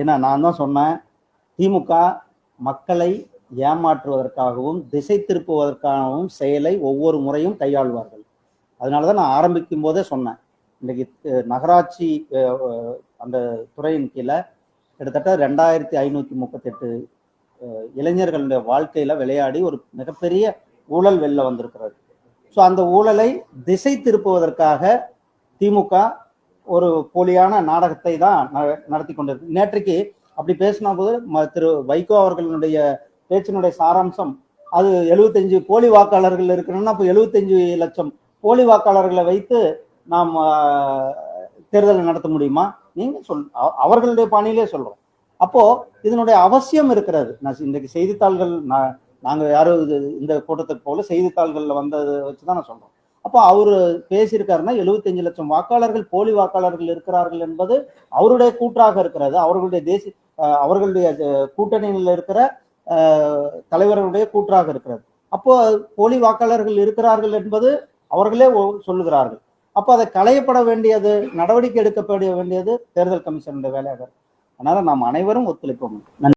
ஏன்னா நான் தான் சொன்னேன் திமுக மக்களை ஏமாற்றுவதற்காகவும் திசை திருப்புவதற்காகவும் செயலை ஒவ்வொரு முறையும் கையாள்வார்கள். அதனால தான் நான் ஆரம்பிக்கும் போதே சொன்னேன். இன்னைக்கு நகராட்சி அந்த துறையின் கீழே கிட்டத்தட்ட ரெண்டாயிரத்தி ஐநூத்தி முப்பத்தெட்டு இளைஞர்களுடைய வாழ்க்கையில விளையாடி ஒரு மிகப்பெரிய ஊழல் வெளில வந்திருக்கிறது. ஸோ அந்த ஊழலை திசை திருப்புவதற்காக திமுக ஒரு போலியான நாடகத்தை தான் ந- நடத்தி கொண்டிருக்கு. நேற்றைக்கு அப்படி பேசின போது ம- திரு வைகோ அவர்களுடைய பேச்சினுடைய சாராம்சம் அது எழுபத்தஞ்சு போலி வாக்காளர்கள் இருக்கணும்னா அப்போ எழுபத்தஞ்சு லட்சம் போலி வாக்காளர்களை வைத்து நாம் தேர்தலை நடத்த முடியுமா? நீங்க சொல் அவ- அவர்களுடைய பாணியிலே சொல்றோம். அப்போ இதனுடைய அவசியம் இருக்கிறது. நான் இன்றைக்கு செய்தித்தாள்கள் நான் நாங்கள் யாரும் இது இந்த கூட்டத்துக்கு போல செய்தித்தாள்களில் வந்ததை வச்சுதான் நான் சொல்றோம். அப்போ அவரு பேசியிருக்காருன்னா எழுபத்தஞ்சு லட்சம் வாக்காளர்கள் போலி வாக்காளர்கள் இருக்கிறார்கள் என்பது அவருடைய கூற்றாக இருக்கிறது. அவர்களுடைய தேசிய அவர்களுடைய கூட்டணியில் இருக்கிற தலைவர்களுடைய கூற்றாக இருக்கிறது. அப்போ போலி வாக்காளர்கள் இருக்கிறார்கள் என்பது அவர்களே சொல்லுகிறார்கள். அப்போ அதை களையப்பட வேண்டியது நடவடிக்கை எடுக்கப்பட வேண்டியது தேர்தல் கமிஷனுடைய வேலையாக அதனால நாம் அனைவரும் ஒத்துழைப்போம். நன்றி.